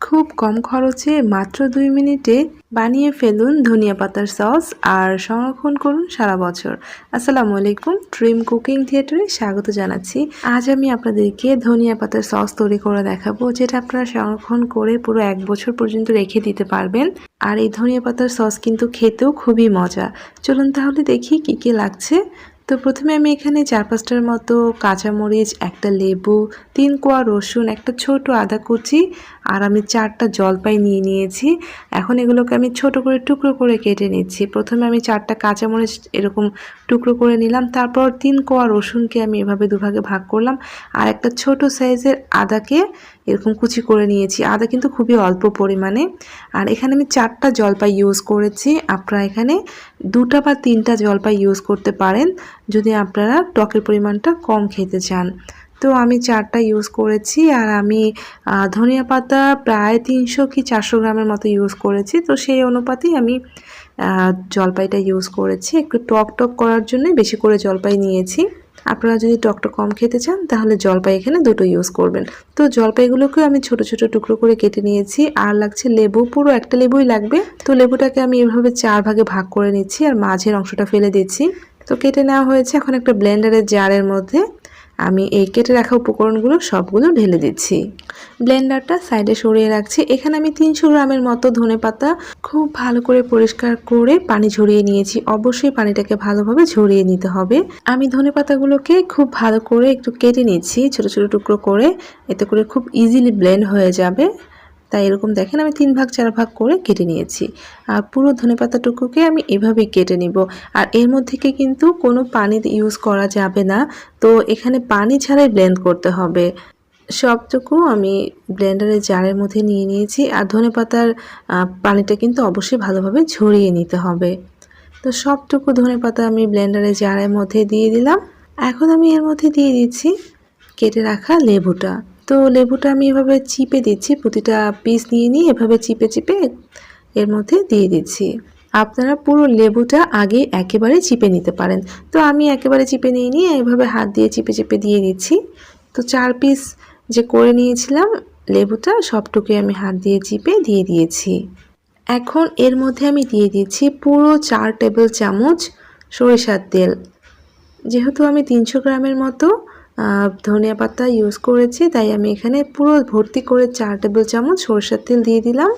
খুব কম খরচে মাত্র দুই মিনিটে বানিয়ে ফেলুন ধনিয়া পাতার সস আর সংরক্ষণ করুন সারা বছর। আসসালামু আলাইকুম, ড্রিম কুকিং থিয়েটারে স্বাগত জানাচ্ছি। আজ আমি আপনাদেরকে ধনিয়া পাতার সস তৈরি করে দেখাবো, যেটা আপনারা সংরক্ষণ করে পুরো এক বছর পর্যন্ত রেখে দিতে পারবেন। আর এই ধনিয়া পাতার সস কিন্তু খেতেও খুবই মজা। চলুন তাহলে দেখি কি কি লাগছে। তো প্রথমে আমি এখানে চার পাঁচটার মতো কাঁচামরিচ, একটা লেবু, তিন কোয়া রসুন, একটা ছোট আদা কুচি আর আমি চারটা জলপাই নিয়ে নিয়েছি। এখন এগুলোকে আমি ছোট করে টুকরো করে কেটে নিচ্ছি। প্রথমে আমি চারটা কাঁচামরিচ এরকম টুকরো করে নিলাম, তারপর তিন কোয়া রসুনকে আমি এভাবে দুভাগে ভাগ করলাম আর একটা ছোট সাইজের আদাকে এরকম কুচি করে নিয়েছি। আদা কিন্তু খুবই অল্প পরিমাণে। আর এখানে আমি চারটা জলপাই ইউজ করেছি। আপনারা এখানে দুটা বা তিনটা জলপাই ইউজ করতে পারেন। যদি আপনারা টকের পরিমাণটা কম খেতে চান। তো আমি চারটা ইউজ করেছি আর আমি ধনিয়া পাতা প্রায় তিনশো কি চারশো গ্রামের মতো ইউজ করেছি। তো সেই অনুপাতেই আমি জলপাইটা ইউজ করেছি। একটু টক টক করার জন্য বেশি করে জলপাই নিয়েছি। আপনারা যদি টকটা কম খেতে চান, তাহলে জলপাই এখানে দুটো ইউজ করবেন। তো জলপাইগুলোকেও আমি ছোট ছোট টুকরো করে কেটে নিয়েছি। আর লাগছে লেবু, পুরো একটা লেবুই লাগবে। তো লেবুটাকে আমি এভাবে চার ভাগে ভাগ করে নিচ্ছি আর মাঝের অংশটা ফেলে দিচ্ছি। তো কেটে নেওয়া হয়েছে। এখন একটা ব্লেন্ডারের জারের মধ্যে আমি এই কেটে রাখা উপকরণগুলো সবগুলো ঢেলে দিচ্ছি। ব্লেন্ডারটা সাইডে সরিয়ে রাখছি। এখানে আমি তিনশো গ্রামের মতো ধনে পাতা খুব ভালো করে পরিষ্কার করে পানি ঝরিয়ে নিয়েছি। অবশ্যই পানিটাকে ভালোভাবে ঝরিয়ে নিতে হবে। আমি ধনে পাতাগুলোকে খুব ভালো করে একটু কেটে নিচ্ছি ছোট ছোট টুকরো করে। এতে করে খুব ইজিলি ব্লেন্ড হয়ে যাবে। তাই এরকম দেখেন আমি তিন ভাগ, চার ভাগ করে কেটে নিয়েছি। আর পুরো ধনে পাতাটুকুকে আমি এভাবেই কেটে নিব। আর এর মধ্যে কিন্তু কোনো পানি ইউজ করা যাবে না। তো এখানে পানি ছাড়াই ব্লেন্ড করতে হবে। সবটুকু আমি ব্লেন্ডারের জারের মধ্যে নিয়ে নিয়েছি। আর ধনে পাতার পানিটা কিন্তু অবশ্যই ভালোভাবে ঝরিয়ে নিতে হবে। তো সবটুকু ধনে পাতা আমি ব্লেন্ডারের জারের মধ্যে দিয়ে দিলাম। এখন আমি এর মধ্যে দিয়ে দিচ্ছি কেটে রাখা লেবুটা। তো লেবুটা আমি এভাবে চিপে দিচ্ছি, প্রতিটা পিস নিয়ে নিয়ে এভাবে চিপে চিপে এর মধ্যে দিয়ে দিচ্ছি। আপনারা পুরো লেবুটা আগে একেবারে চিপে নিতে পারেন। তো আমি একেবারে চিপে নিয়ে নিয়ে এভাবে হাত দিয়ে চিপে চিপে দিয়ে দিচ্ছি। তো চার পিস যে করে নিয়েছিলাম লেবুটা, সবটুকুই আমি হাত দিয়ে চিপে দিয়ে দিয়েছি। এখন এর মধ্যে আমি দিয়ে দিচ্ছি পুরো চার টেবিল চামচ সরিষার তেল। যেহেতু আমি তিনশো গ্রামের মতো ধনিয়া পাতা ইউজ করেছি, তাই আমি এখানে পুরো ভর্তি করে চার টেবিল চামচ সরষের তেল দিয়ে দিলাম।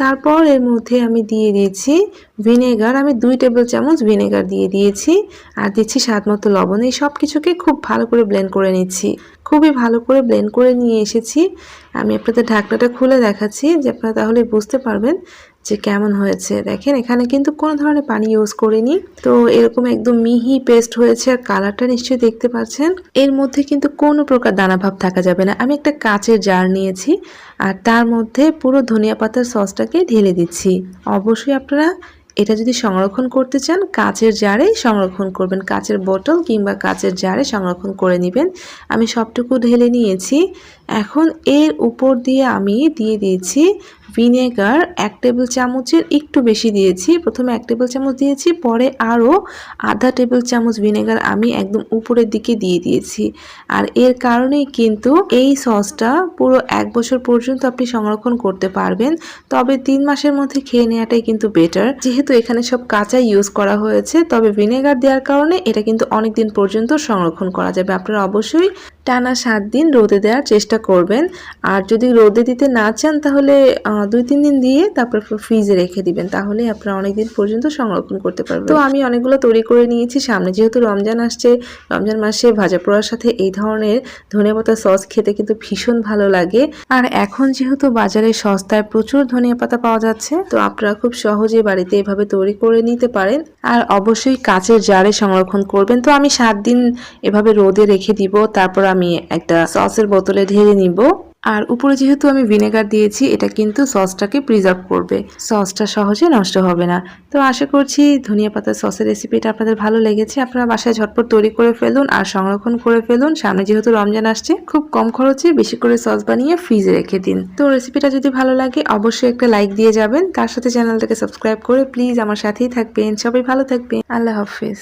তারপর এর মধ্যে আমি দিয়ে দিয়েছি ভিনেগার আমি দুই টেবিল চামচ ভিনেগার দিয়ে দিয়েছি আর দিচ্ছি স্বাদ মতো লবণ। এই সব কিছুকে খুব ভালো করে ব্লেন্ড করে নিচ্ছি। খুবই ভালো করে ব্লেন্ড করে নিয়ে এসেছি। আমি আপনাদের ঢাকনাটা খুলে দেখাচ্ছি, যে আপনারা তাহলে বুঝতে পারবেন যে কেমন হয়েছে। দেখেন, এখানে কিন্তু কোনো ধরনের পানি ইউজ করিনি। তো এরকম একদম মিহি পেস্ট হয়েছে আর কালারটা নিশ্চয়ই দেখতে পাচ্ছেন। এর মধ্যে কিন্তু কোনো প্রকার দানাভাব থাকা যাবে না। আমি একটা কাচের জার নিয়েছি আর তার মধ্যে পুরো ধনিয়া পাতার সসটাকে ঢেলে দিচ্ছি। অবশ্যই আপনারা এটা যদি সংরক্ষণ করতে চান, কাচের জারে সংরক্ষণ করবেন। কাচের বোতল কিংবা কাচের জারে সংরক্ষণ করে নেবেন। আমি সবটুকু ঢেলে নিয়েছি। এখন এর উপর দিয়ে আমি দিয়ে দিয়েছি ভিনেগার এক টেবিল চামচের একটু বেশি দিয়েছি। প্রথমে এক টেবিল চামচ দিয়েছি, পরে আরও আধা টেবিল চামচ ভিনেগার আমি একদম উপরের দিকে দিয়ে দিয়েছি। আর এর কারণেই কিন্তু এই সসটা পুরো এক বছর পর্যন্ত আপনি সংরক্ষণ করতে পারবেন। তবে তিন মাসের মধ্যে খেয়ে নেওয়াটাই কিন্তু বেটার যেহেতু এখানে সব কাঁচা ইউজ করা হয়েছে, তবে ভিনেগার দেওয়ার কারণে এটা কিন্তু অনেক দিন পর্যন্ত সংরক্ষণ করা যাবে। আপনারা অবশ্যই টানা সাত দিন রোদে দেওয়ার চেষ্টা করবেন। আর যদি রোদে দিতে না চান, তাহলে দুই, তিন দিন দিয়ে তারপর ফ্রিজে রেখে দিবেন। তাহলে আপনারা অনেক দিন পর্যন্ত সংরক্ষণ করতে পারবেন। তো আমি অনেকগুলো তৈরি করে নিয়েছি সামনে। যেহেতু রমজান আসছে, রমজান মাসে ভাজা পোড়ার সাথে এই ধরনের ধনিয়া সস খেতে কিন্তু ভীষণ ভালো লাগে। আর এখন যেহেতু বাজারে সস্তায় প্রচুর ধনিয়া পাতা পাওয়া যাচ্ছে, তো আপনারা খুব সহজে বাড়িতে এভাবে তৈরি করে নিতে পারেন। আর অবশ্যই কাচের জারে সংরক্ষণ করবেন। তো আমি সাত দিন এভাবে রোদে রেখে দিব, তারপর আমি একটা সসের বোতলে ঢেলে নিব। আর উপরে যেহেতু আমি ভিনেগার দিয়েছি, এটা কিন্তু সসটাকে প্রিজার্ভ করবে। সসটা সহজে নষ্ট হবে না। তো আশা করছি ধনিয়া পাতার সসের রেসিপিটা আপনাদের ভালো লেগেছে। আপনারা বাসায় ঝটপট তৈরি করে ফেলুন আর সংরক্ষণ করে ফেলুন। সামনে যেহেতু রমজান আসছে, খুব কম খরচে বেশি করে সস বানিয়ে ফ্রিজে রেখে দিন। তো রেসিপিটা যদি ভালো লাগে, অবশ্যই একটা লাইক দিয়ে যাবেন। তার সাথে চ্যানেলটাকে সাবস্ক্রাইব করে প্লিজ আমার সাথেই থাকবেন। সবাই ভালো থাকবেন। আল্লাহ হাফিজ।